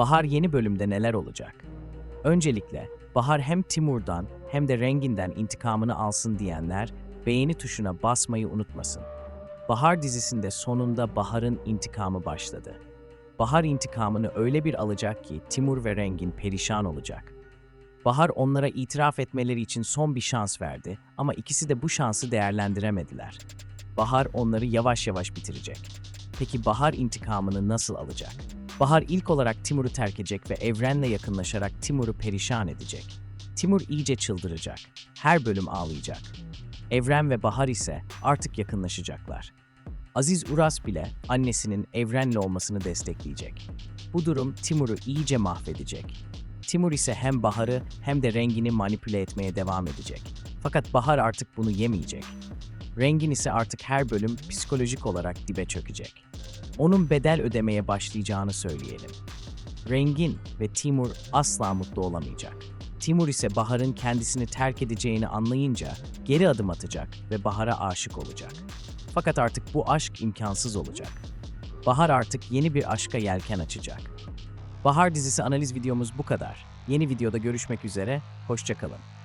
Bahar yeni bölümde neler olacak? Öncelikle Bahar hem Timur'dan hem de Rengin'den intikamını alsın diyenler beğeni tuşuna basmayı unutmasın. Bahar dizisinde sonunda Bahar'ın intikamı başladı. Bahar intikamını öyle bir alacak ki Timur ve Rengin perişan olacak. Bahar onlara itiraf etmeleri için son bir şans verdi ama ikisi de bu şansı değerlendiremediler. Bahar onları yavaş yavaş bitirecek. Peki Bahar intikamını nasıl alacak? Bahar ilk olarak Timur'u terk edecek ve Evren'le yakınlaşarak Timur'u perişan edecek. Timur iyice çıldıracak. Her bölüm ağlayacak. Evren ve Bahar ise artık yakınlaşacaklar. Aziz Uras bile annesinin Evren'le olmasını destekleyecek. Bu durum Timur'u iyice mahvedecek. Timur ise hem Bahar'ı hem de Rengin'i manipüle etmeye devam edecek. Fakat Bahar artık bunu yemeyecek. Rengin ise artık her bölüm psikolojik olarak dibe çökecek. Onun bedel ödemeye başlayacağını söyleyelim. Rengin ve Timur asla mutlu olamayacak. Timur ise Bahar'ın kendisini terk edeceğini anlayınca geri adım atacak ve Bahar'a aşık olacak. Fakat artık bu aşk imkansız olacak. Bahar artık yeni bir aşka yelken açacak. Bahar dizisi analiz videomuz bu kadar. Yeni videoda görüşmek üzere, hoşçakalın.